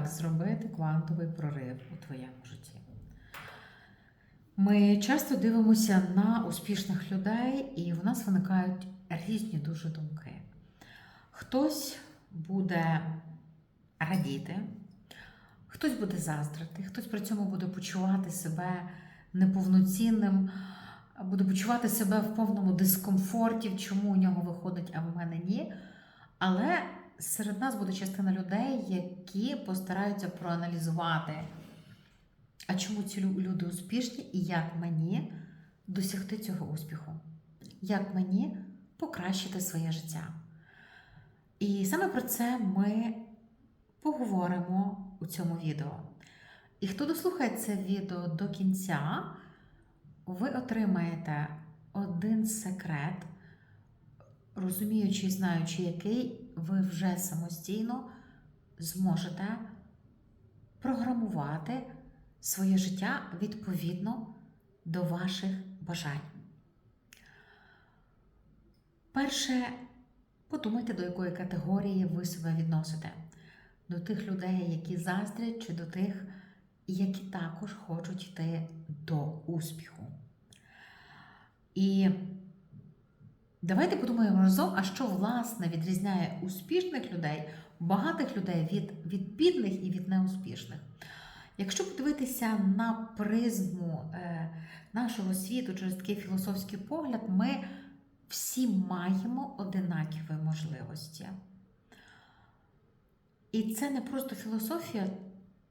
Як зробити квантовий прорив у твоєму житті? Ми часто дивимося на успішних людей, і в нас виникають різні дуже думки. Хтось буде радіти, хтось буде заздрити, хтось при цьому буде почувати себе неповноцінним, буде почувати себе в повному дискомфорті, чому у нього виходить, а в мене ні. Але серед нас буде частина людей, які постараються проаналізувати, а чому ці люди успішні і як мені досягти цього успіху, як мені покращити своє життя. І саме про це ми поговоримо у цьому відео. І хто дослухає це відео до кінця, ви отримаєте один секрет, розуміючи і знаючи, який ви вже самостійно зможете програмувати своє життя відповідно до ваших бажань. Перше, подумайте, до якої категорії ви себе відносите. До тих людей, які заздрять, чи до тих, які також хочуть йти до успіху. І давайте подумаємо разом, а що власне відрізняє успішних людей, багатих людей від, від бідних і від неуспішних. Якщо подивитися на призму е, нашого світу через такий філософський погляд, ми всі маємо одинакові можливості. І це не просто філософія,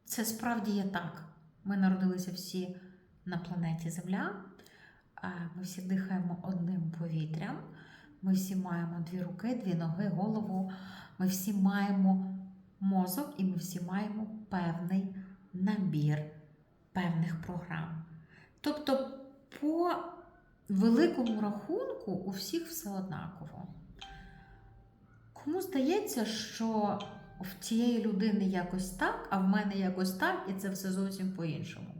це справді є так. Ми народилися всі на планеті Земля, ми всі дихаємо одним повітрям, ми всі маємо дві руки, дві ноги, голову, ми всі маємо мозок і ми всі маємо певний набір певних програм. Тобто, по великому рахунку у всіх все однаково. Кому здається, що в тієї людини якось так, а в мене якось так, і це все зовсім по-іншому.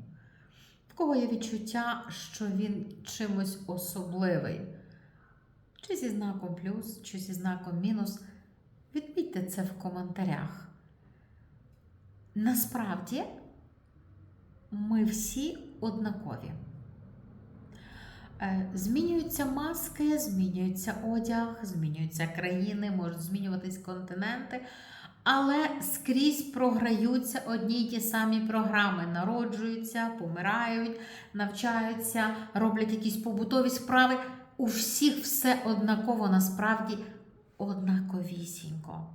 В кого є відчуття, що він чимось особливий, чи зі знаком плюс, чи зі знаком мінус, відмітьте це в коментарях. Насправді ми всі однакові. Е, Змінюються маски, змінюється одяг, змінюються країни, можуть змінюватись континенти, але скрізь програються одні й ті самі програми. Народжуються, помирають, навчаються, роблять якісь побутові справи. У всіх все однаково, насправді однаковісінько.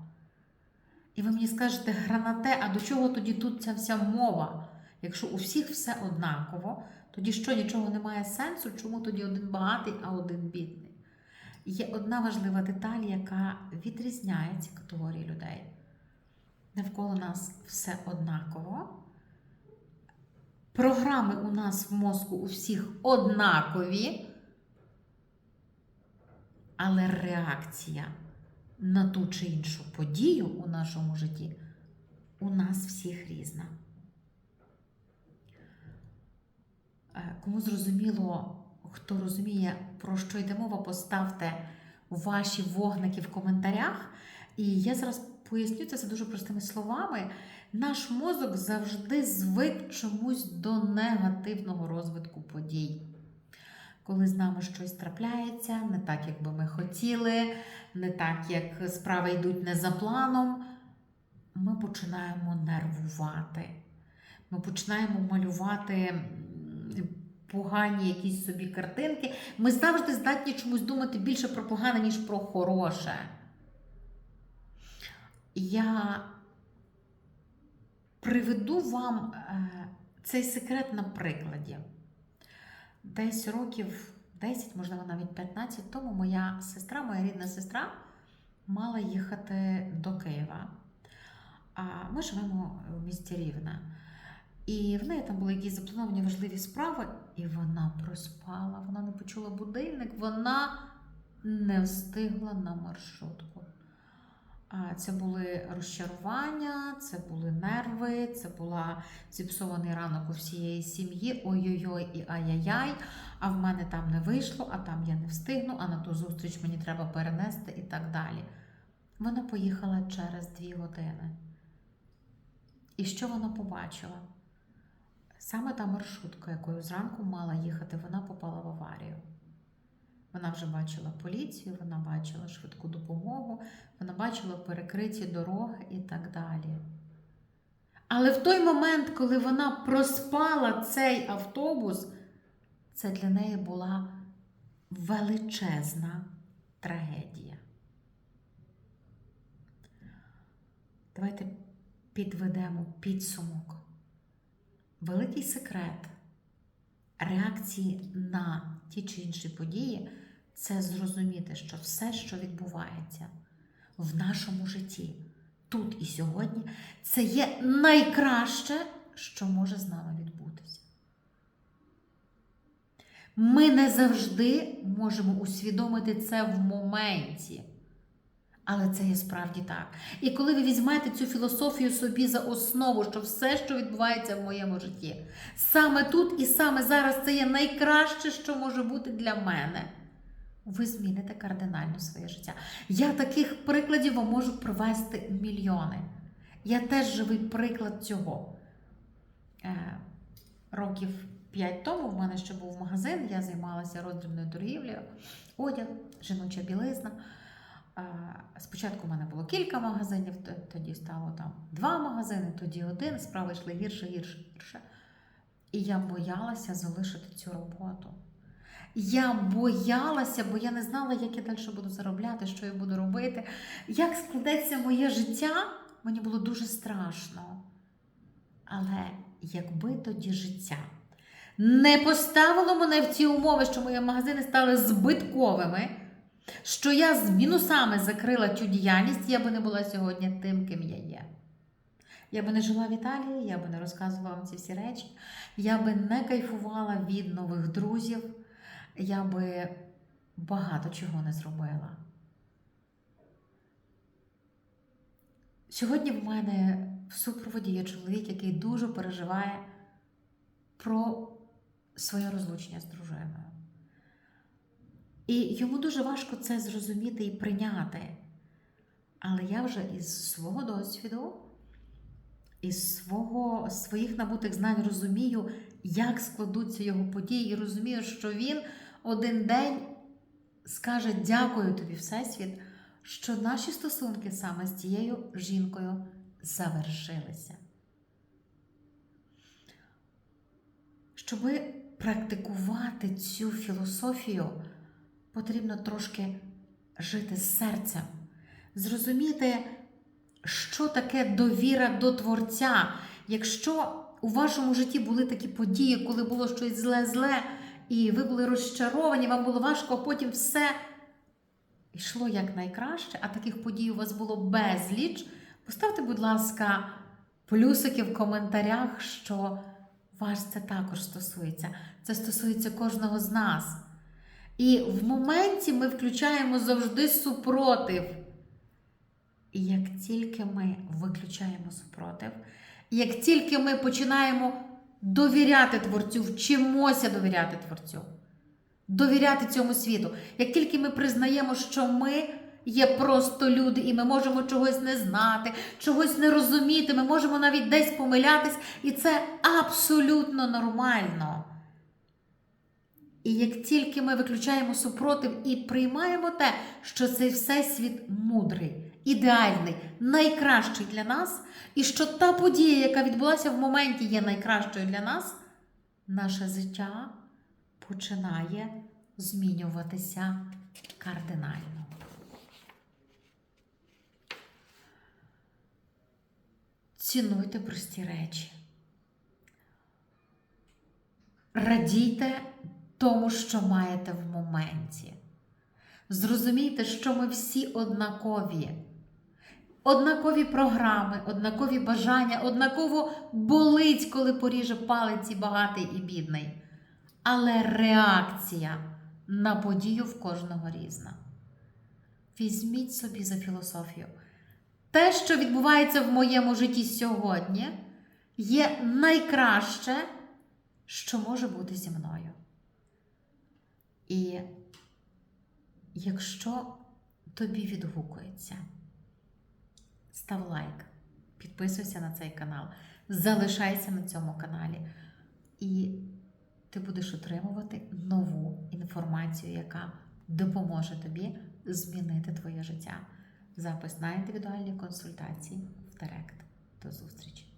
І ви мені скажете, гранате, а до чого тоді тут ця вся мова? Якщо у всіх все однаково, тоді що нічого немає сенсу, чому тоді один багатий, а один бідний? Є одна важлива деталь, яка відрізняє ці категорії людей. Навколо нас все однаково. Програми у нас в мозку у всіх однакові, але реакція на ту чи іншу подію у нашому житті у нас всіх різна. Е, Кому зрозуміло, хто розуміє, про що йде мова, поставте ваші вогники в коментарях. І я зараз поясню це дуже простими словами. Наш мозок завжди звик чомусь до негативного розвитку подій. Коли з нами щось трапляється, не так, як би ми хотіли, не так, як справи йдуть не за планом, ми починаємо нервувати. Ми починаємо малювати погані якісь собі картинки. Ми завжди здатні чомусь думати більше про погане, ніж про хороше. Я приведу вам е, цей секрет на прикладі. Десь років 10, можливо, навіть 15 тому моя сестра, моя рідна сестра, мала їхати до Києва. А ми живемо в місті Рівне. І в неї там були якісь заплановані важливі справи, і вона проспала, вона не почула будильник, вона не встигла на маршрутку. Це були розчарування, це були нерви, це була зіпсований ранок у всієї сім'ї. Ой-ой-ой і ай-яй-яй. А в мене там не вийшло, а там я не встигну, а на ту зустріч мені треба перенести і так далі. Вона поїхала через дві години. І що вона побачила? Саме та маршрутка, якою зранку мала їхати, вона попала в аварію. Вона вже бачила поліцію, вона бачила швидку допомогу, вона бачила перекриті дороги і так далі. Але в той момент, коли вона проспала цей автобус, це для неї була величезна трагедія. Давайте підведемо підсумок. Великий секрет реакції на ті чи інші події це зрозуміти, що все, що відбувається в нашому житті, тут і сьогодні, це є найкраще, що може з нами відбутися. Ми не завжди можемо усвідомити це в моменті. Але це є справді так. І коли ви візьмете цю філософію собі за основу, що все, що відбувається в моєму житті, саме тут і саме зараз це є найкраще, що може бути для мене, ви зміните кардинально своє життя. Я таких прикладів вам можу привести мільйони. Я теж живий приклад цього. Е, років 5 тому в мене ще був магазин, я займалася роздрібною торгівлею, одяг, жіноча білизна. А, Спочатку в мене було кілька магазинів, тоді стало там два магазини, тоді один, справи йшли гірше, гірше, гірше. І я боялася залишити цю роботу. Я боялася, бо я не знала, як я далі буду заробляти, що я буду робити. Як складеться моє життя, мені було дуже страшно. Але якби тоді життя не поставило мене в ці умови, що мої магазини стали збитковими, що я з мінусами закрила цю діяльність, я би не була сьогодні тим, ким я є. Я би не жила в Італії, я би не розказувала вам ці всі речі, я би не кайфувала від нових друзів, я би багато чого не зробила. Сьогодні в мене в супроводі є чоловік, який дуже переживає про своє розлучення з дружиною. І йому дуже важко це зрозуміти і прийняти. Але я вже із свого досвіду, із свого, своїх набутих знань розумію, як складуться його події, і розумію, що він один день скаже дякую тобі, Всесвіт, що наші стосунки саме з цією жінкою завершилися. Щоби практикувати цю філософію, потрібно трошки жити з серцем, зрозуміти, що таке довіра до Творця. Якщо у вашому житті були такі події, коли було щось зле-зле, і ви були розчаровані, вам було важко, а потім все йшло як найкраще, а таких подій у вас було безліч. Поставте, будь ласка, плюсики в коментарях, що вас це також стосується. Це стосується кожного з нас. І в моменті ми включаємо завжди супротив. І як тільки ми виключаємо супротив, як тільки ми починаємо довіряти Творцю, вчимося довіряти Творцю, довіряти цьому світу, як тільки ми признаємо, що ми є просто люди, і ми можемо чогось не знати, чогось не розуміти, ми можемо навіть десь помилятись, і це абсолютно нормально. І як тільки ми виключаємо супротив і приймаємо те, що цей всесвіт мудрий, ідеальний, найкращий для нас, і що та подія, яка відбулася в моменті, є найкращою для нас, наше життя починає змінюватися кардинально. Цінуйте прості речі. Радійте тому, що маєте в моменті. Зрозумійте, що ми всі однакові. Однакові програми, однакові бажання, однаково болить, коли поріже палець і багатий і бідний. Але реакція на подію в кожного різна. Візьміть собі за філософію. Те, що відбувається в моєму житті сьогодні, є найкраще, що може бути зі мною. І якщо тобі відгукується, став лайк, підписуйся на цей канал, залишайся на цьому каналі. І ти будеш отримувати нову інформацію, яка допоможе тобі змінити твоє життя. Запис на індивідуальні консультації в Директ. До зустрічі!